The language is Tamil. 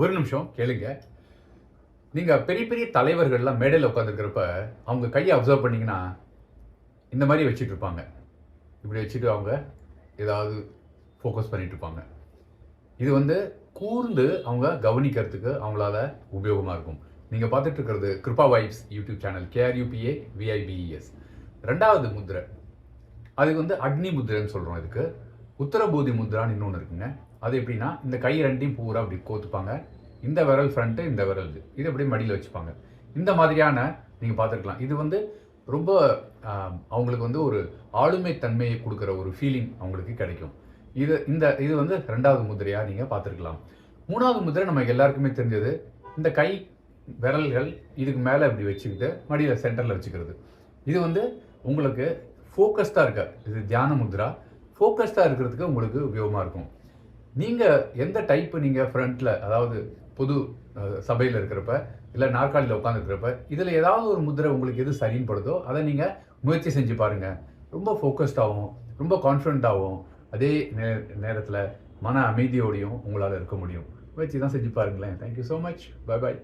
ஒரு நிமிஷம் கேளுங்க. நீங்கள் பெரிய பெரிய தலைவர்கள்லாம் மேடையில் உட்காந்துருக்கிறப்ப அவங்க கையை அப்சர்வ் பண்ணிங்கன்னா இந்த மாதிரி வச்சுட்டு இருப்பாங்க. இப்படி வச்சுட்டு அவங்க ஏதாவது ஃபோக்கஸ் பண்ணிட்டு இருப்பாங்க. இது வந்து கூர்ந்து அவங்க கவனிக்கிறதுக்கு அவங்களால உபயோகமாக இருக்கும். நீங்கள் பார்த்துட்டு இருக்கிறது Krupa vibes YouTube channel K R U P A V I B E S ரெண்டாவது முத்திரை அதுக்கு வந்து அக்னி முத்திரைன்னு சொல்கிறோம் இதுக்கு. உத்தரபூதி முத்ரான்னு இன்னொன்று இருக்குங்க. அது எப்படின்னா இந்த கை ரெண்டையும் பூரா அப்படி கோத்துப்பாங்க. இந்த விரல் ஃப்ரண்ட்டு இந்த விரல் இது. இது அப்படியே மடியில் வச்சுப்பாங்க. இந்த மாதிரியான நீங்கள் பார்த்துருக்கலாம். இது வந்து ரொம்ப அவங்களுக்கு வந்து ஒரு ஆளுமை தன்மையை கொடுக்குற ஒரு ஃபீலிங் அவங்களுக்கு கிடைக்கும். இது இந்த இது வந்து ரெண்டாவது முதிரையாக நீங்கள் பார்த்துருக்கலாம். மூணாவது முதிரை நமக்கு எல்லாருக்குமே தெரிஞ்சது இந்த கை விரல்கள் இதுக்கு மேலே இப்படி வச்சுக்கிட்டு மடியில் சென்டரில் வச்சுக்கிறது. இது வந்து உங்களுக்கு ஃபோக்கஸ்டாக இருக்க இது தியான முத்ரா ஃபோக்கஸ்டாக இருக்கிறதுக்கு உங்களுக்கு உபயோகமாக இருக்கும். நீங்கள் எந்த டைப்பு நீங்கள் ஃப்ரண்ட்டில் அதாவது பொது சபையில் இருக்கிறப்ப இல்லை நாற்காலியில் உட்காந்துருக்கிறப்ப இதில் ஏதாவது ஒரு முதிரை உங்களுக்கு எது சரின்னு படுதோ அதை நீங்கள் முயற்சி செஞ்சு பாருங்கள் ரொம்ப ஃபோக்கஸ்டாகவும் ரொம்ப கான்ஃபிடண்ட்டாகவும் அதே நே நேரத்தில் மன அமைதியோடையும் உங்களால் இருக்க முடியும். முயற்சி தான் செஞ்சு பாருங்களேன். Thank you so much bye bye